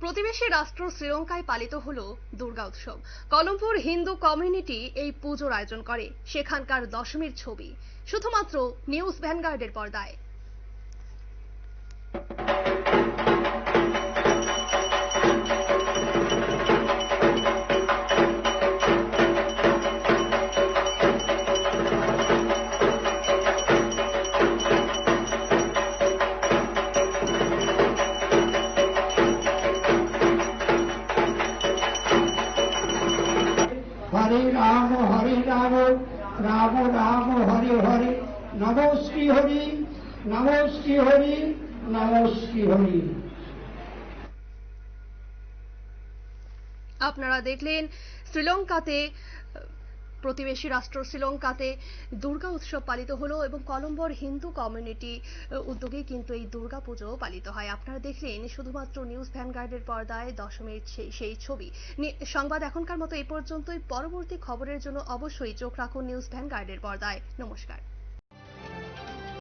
প্রতিবেশী রাষ্ট্র শ্রীলঙ্কায় পালিত হল দুর্গা উৎসব। কলমপুর হিন্দু কমিউনিটি এই পুজোর আয়োজন করে। সেখানকার দশমীর ছবি। শুধুমাত্র নিউজ ভ্যানগার্ডের পর্দায়। রাম হরে রাম রাম রাম হরে হরে। নম শ্রী হরি নম শ্রী হরি নম শ্রী হরি। আপনারা দেখলেন শ্রীলঙ্কাতে প্রতিবেশী রাষ্ট্র শ্রীলঙ্কাতে দুর্গা উৎসব পালিত হলো এবং কলম্বোর হিন্দু কমিউনিটি উদ্যোগে কিন্তু এই দুর্গা পুজো পালিত হয়। আপনারা দেখলেন শুধুমাত্র নিউজ ভ্যানগার্ডের পর্দায় দশমীর সেই- সেই ছবি। সংবাদ এখনকার মতো এই পর্যন্তই। পরবর্তী খবরের জন্য অবশ্যই চোখ রাখুন নিউজ ভ্যানগার্ডের পর্দায়। নমস্কার।